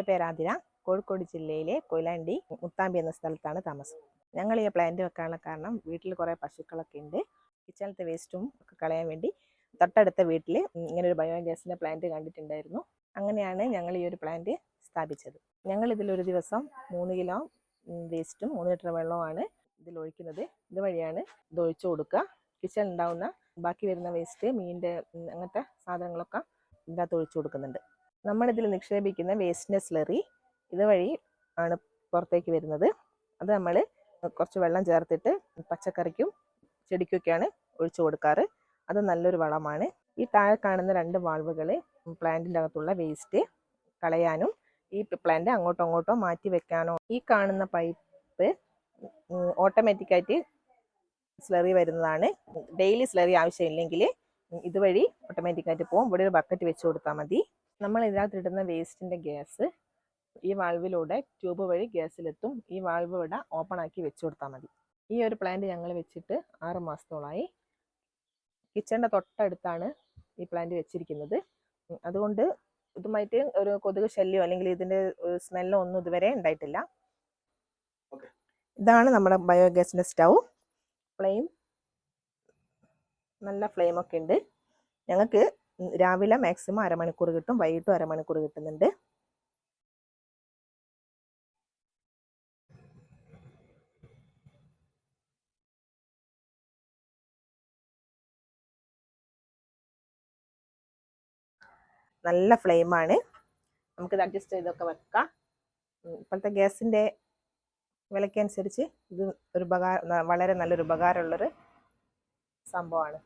എന്റെ പേര് ആതിര. കോഴിക്കോട് ജില്ലയിലെ കൊയിലാണ്ടി മുത്താമ്പി എന്ന സ്ഥലത്താണ് താമസം. ഞങ്ങൾ ഈ പ്ലാന്റ് വെക്കാനുള്ള കാരണം വീട്ടിൽ കുറേ പശുക്കളൊക്കെ ഉണ്ട്. കിച്ചണത്തെ വേസ്റ്റും ഒക്കെ കളയാൻ വേണ്ടി തൊട്ടടുത്ത വീട്ടിൽ ഇങ്ങനെ ഒരു ബയോഗ്യാസിന്റെ പ്ലാന്റ് കണ്ടിട്ടുണ്ടായിരുന്നു. അങ്ങനെയാണ് ഞങ്ങൾ ഈ ഒരു പ്ലാന്റ് സ്ഥാപിച്ചത്. ഞങ്ങൾ ഇതിലൊരു ദിവസം മൂന്ന് കിലോ വേസ്റ്റും മൂന്ന് ലിറ്റർ വെള്ളവുമാണ് ഇതിൽ ഒഴിക്കുന്നത്. ഇതുവഴിയാണ് ഇത് ഒഴിച്ചു കൊടുക്കുക. കിച്ചണിൽ ഉണ്ടാവുന്ന ബാക്കി വരുന്ന വേസ്റ്റ് മീനിന്റെ അങ്ങനത്തെ സാധനങ്ങളൊക്കെ ഇതിനകത്ത് ഒഴിച്ചു കൊടുക്കുന്നുണ്ട്. നമ്മളിതിൽ നിക്ഷേപിക്കുന്ന വേസ്റ്റിന്റെ സ്ലറി ഇതുവഴി ആണ് പുറത്തേക്ക് വരുന്നത്. അത് നമ്മൾ കുറച്ച് വെള്ളം ചേർത്തിട്ട് പച്ചക്കറിക്കും ചെടിക്കൊക്കെയാണ് ഒഴിച്ചു കൊടുക്കാറ്. അത് നല്ലൊരു വളമാണ്. ഈ താഴെ കാണുന്ന രണ്ട് വാൾവുകൾ പ്ലാന്റിന്റെ അകത്തുള്ള വേസ്റ്റ് കളയാനും ഈ പ്ലാന്റ് അങ്ങോട്ടോ അങ്ങോട്ടോ മാറ്റി വെക്കാനോ ഈ കാണുന്ന പൈപ്പ് ഓട്ടോമാറ്റിക്കായിട്ട് സ്ലറി വരുന്നതാണ്. ഡെയിലി സ്ലറി ആവശ്യമില്ലെങ്കിൽ ഇതുവഴി ഓട്ടോമാറ്റിക്കായിട്ട് പോകും. ഇവിടെ ഒരു ബക്കറ്റ് വെച്ച് കൊടുത്താൽ മതി. നമ്മൾ ഇതിനകത്ത് ഇടുന്ന വേസ്റ്റിന്റെ ഗ്യാസ് ഈ വാൾവിലൂടെ ട്യൂബ് വഴി ഗ്യാസിലെത്തും. ഈ വാൾവ് ഇവിടെ ഓപ്പൺ ആക്കി വെച്ചു കൊടുത്താൽ മതി. ഈ ഒരു പ്ലാന്റ് ഞങ്ങൾ വെച്ചിട്ട് ആറ് മാസത്തോളമായി കിച്ചണിന്റെ തൊട്ടടുത്താണ് ഈ പ്ലാന്റ് വെച്ചിരിക്കുന്നത്. അതുകൊണ്ട് ഇതുമായിട്ട് ഒരു കൊതുക് ശല്യമോ അല്ലെങ്കിൽ ഇതിന്റെ സ്മെല്ലോ ഒന്നും ഇതുവരെ ഉണ്ടായിട്ടില്ല. ഇതാണ് നമ്മുടെ ബയോഗ്യാസിന്റെ സ്റ്റൗ. ഫ്ലെയിം. നല്ല ഫ്ലെയിമൊക്കെ ഉണ്ട്. ഞങ്ങൾക്ക് രാവിലെ മാക്സിമം അരമണിക്കൂർ കിട്ടും വൈകിട്ടും അരമണിക്കൂർ കിട്ടുന്നുണ്ട്. നല്ല ഫ്ലെയിമാണ് നമുക്കിത് അഡ്ജസ്റ്റ് ചെയ്തൊക്കെ വെക്കാം. ഇപ്പോഴത്തെ ഗ്യാസിന്റെ വിലയ്ക്കനുസരിച്ച് ഇത് ഒരു ഉപകാരം വളരെ നല്ലൊരു ഉപകാരമുള്ളൊരു സംഭവമാണ്.